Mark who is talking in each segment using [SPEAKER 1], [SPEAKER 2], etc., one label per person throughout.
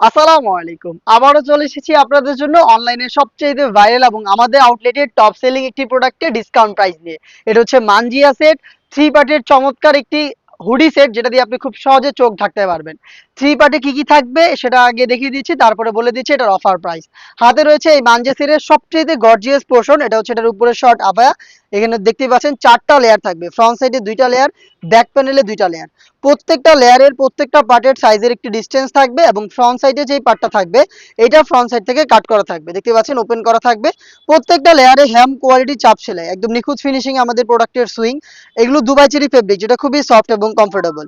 [SPEAKER 1] আসসালামু আলাইকুম। আবারও চলে এসেছি আপনাদের জন্য অনলাইনে সবচেয়ে ভাইরাল এবং আমাদের আউটলেটের টপ সেলিং একটি প্রোডাক্টের ডিসকাউন্ট প্রাইস নিয়ে। এটা হচ্ছে মানজিয়া সেট থ্রি পার্টের চমৎকার একটি হুডি সেট যেটা দিয়ে আপনি খুব সহজে চোখ ঢাকতে পারবেন। থ্রি পার্টে কি কি থাকবে সেটা আগে দেখিয়ে দিচ্ছি, তারপরে বলে দিচ্ছি এটার অফার প্রাইস হাতে রয়েছে এই মানজে সবচেয়ে গর্জিয়াস পোর্শন এটা হচ্ছে এটার উপরে শর্ট আবায়া এখানে দেখতে পাচ্ছেন চারটা লেয়ার থাকবে ফ্রন্ট সাইডে দুইটা লেয়ার ব্যাক প্যানেলে দুইটা লেয়ার প্রত্যেকটা লেয়ারের প্রত্যেকটা পার্টের সাইজের একটি ডিস্টেন্স থাকবে এবং ফ্রন্ট সাইডে যেই পার্টটা থাকবে, এটা ফ্রন্ট সাইড থেকে কাট করা থাকবে। দেখতে পাচ্ছেন ওপেন করা থাকবে। প্রত্যেকটা লেয়ারে হ্যাম কোয়ালিটি চাপ সেলাই, একদম নিখুঁত ফিনিশিং আমাদের প্রোডাক্টের সুইং এগুলো দুবাই চেরি ফেব্রিক যেটা খুবই সফট এবং কমফোর্টেবল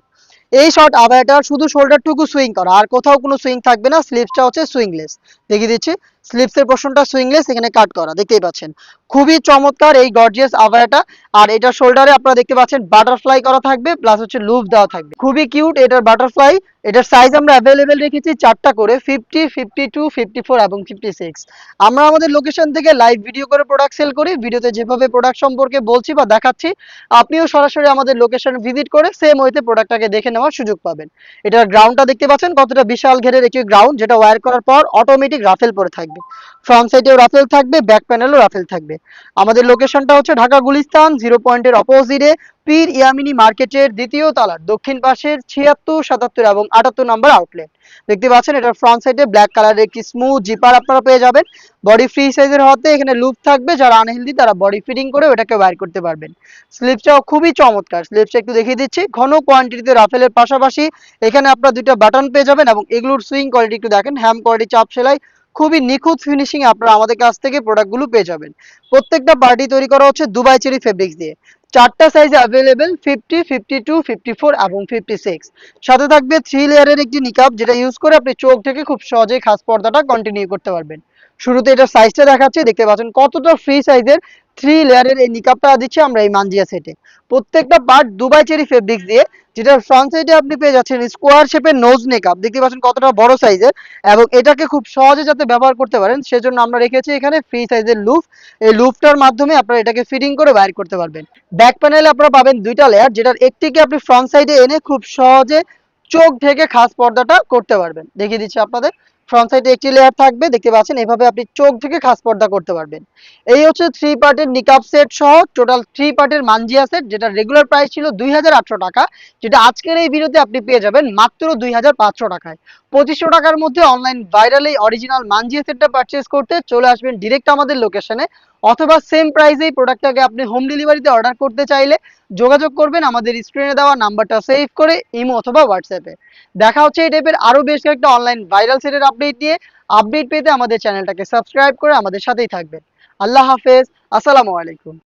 [SPEAKER 1] এই শর্ট আবায়াটার শুধু শোল্ডারটুকু সুইং করা, আর কোথাও কোনো সুইং থাকবে না স্লিপসটা হচ্ছে সুইংলেস দেখিয়ে দিচ্ছি। স্লিপসের পোর্শনটা সুইংলেস এখানে কাট করা, দেখতেই পাচ্ছেন। খুবই চমৎকার এই গর্জিয়াস আবায়াটা আর এটা শোল্ডারে আপনারা দেখতে পাচ্ছেন বাটারফ্লাই করা থাকবে প্লাস হচ্ছে লুপ দেওয়া থাকবে। খুবই কিউট এটার বাটারফ্লাই এটার সাইজ আমরা অ্যাভেলেবেল রেখেছি চারটা করে fifty fifty two fifty four এবং ফিফটি সিক্স আমরা আমাদের লোকেশন থেকে লাইভ ভিডিও করে প্রোডাক্ট সেল করি ভিডিওতে যেভাবে প্রোডাক্ট সম্পর্কে বলছি বা দেখাচ্ছি, আপনিও সরাসরি আমাদের লোকেশন ভিজিট করে সেম ওয়েতে প্রোডাক্টটাকে দেখে নেওয়ার সুযোগ পাবেন। এটার গ্রাউন্ডটা দেখতে পাচ্ছেন, কতটা বিশাল ঘেরের একটি গ্রাউন্ড যেটা ওয়্যার করার পর অটোমেটিক রাফেল পরে থাকবে। ফ্রন্ট সাইডেও রাফেল থাকবে ব্যাক প্যানেলও রাফেল থাকবে। আমাদের লোকেশনটা হচ্ছে ঢাকা গুলিস্তান জিরো পয়েন্টের অপোজিটে পীর ইয়ামিনী মার্কেটের দ্বিতীয় তলার, দক্ষিণ পাশের ছিয়াত্তর, সাতাত্তর এবং আটাত্তর নম্বর আউটলেট দেখতে পাচ্ছেন, এটার ফ্রন্ট সাইডে ব্ল্যাক কালারের একটি স্মুথ জিপার আপনারা পেয়ে যাবেন। বডি ফ্রি সাইজের হতে এখানে লুপ থাকবে, যারা আনহেলদি তারা বডি ফিটিং করে ওটাকে বাইর করতে পারবেন। স্লিপসটাও খুবই চমৎকার স্লিপসটা একটু দেখিয়ে দিচ্ছি। ঘন কোয়ান্টিটিতে রাফেলের পাশাপাশি এখানে আপনারা দুইটা বাটন পেয়ে যাবেন এবং এগুলোর সুইং কোয়ালিটি একটু দেখেন হ্যাম কোয়ালিটি চাপ সেলাই খুবই নিখুঁত ফিনিশিং আপনারা আমাদের কাছ থেকে প্রোডাক্টগুলো পেয়ে যাবেন। প্রত্যেকটা পার্টি তৈরি করা হচ্ছে দুবাই চেরি ফেব্রিক্স দিয়ে। চারটা size available fifty fifty two fifty four এবং ফিফটি সিক্স সাথে থাকবে থ্রি লেয়ারের একটি নিকাপ যেটা ইউজ করে আপনি চোখ থেকে খুব সহজেই খাস পর্দাটা কন্টিনিউ করতে পারবেন। শুরুতে এটার সাইজটা দেখাচ্ছে, দেখতে পাচ্ছেন কতটা ফ্রি সাইজের থ্রি লেয়ারের এই নিকাপটা দিচ্ছি আমরা এই মানজিয়া সেটে প্রত্যেকটা পার্ট দুবাই চেরি ফেব্রিক্স দিয়ে, যেটার ফ্রন্ট সাইডে আপনি পেয়ে যাচ্ছেন স্কোয়ার শেপের নোজ নেকআপ দেখতে পাচ্ছেন কতটা বড় সাইজের এবং এটাকে খুব সহজে যাতে ব্যবহার করতে পারেন, সেজন্য আমরা রেখেছি এখানে ফ্রি সাইজের লুফ এই লুফটার মাধ্যমে আপনারা এটাকে ফিটিং করে বাইর করতে পারবেন। ব্যাক প্যানেলে আপনারা পাবেন দুইটা লেয়ার যেটার একটিকে আপনি ফ্রন্ট সাইডে এনে খুব সহজে চোখ ঢেকে খাস পর্দাটা করতে পারবেন। দেখিয়ে দিচ্ছি আপনাদের। ফ্রন্ট সাইডে একটি লেয়ার থাকবে, দেখতে পাচ্ছেন, এভাবে আপনি চোখ থেকে খাস পর্দা করতে পারবেন। এই হচ্ছে থ্রি পার্টের নিকাপ সেট সহ টোটাল থ্রি পার্টের মানজিয়া সেট যেটা রেগুলার প্রাইস ছিল দুই হাজার আটশো টাকা, যেটা আজকের এই ভিডিওতে আপনি পেয়ে যাবেন মাত্র দুই হাজার পাঁচশো টাকায়। পঁচিশশো টাকার মধ্যে অনলাইন ভাইরাল এই অরিজিনাল মানজিয়া সেটটা পারচেস করতে চলে আসবেন ডিরেক্ট আমাদের লোকেশনে অথবা সেম প্রাইসেই প্রোডাক্টটাকে আপনি হোম ডেলিভারিতে অর্ডার করতে চাইলে যোগাযোগ করবেন আমাদের স্ক্রিনে দেওয়া নাম্বারটা সেভ করে ইমো অথবা হোয়াটসঅ্যাপে দেখা হচ্ছে এই টাইপের আরও বেশ কয়েকটা অনলাইন ভাইরাল সেটের আপডেট নিয়ে। আপডেট পেতে আমাদের চ্যানেলটাকে সাবস্ক্রাইব করে আমাদের সাথেই থাকবেন। আল্লাহ হাফেজ, আসসালামু আলাইকুম।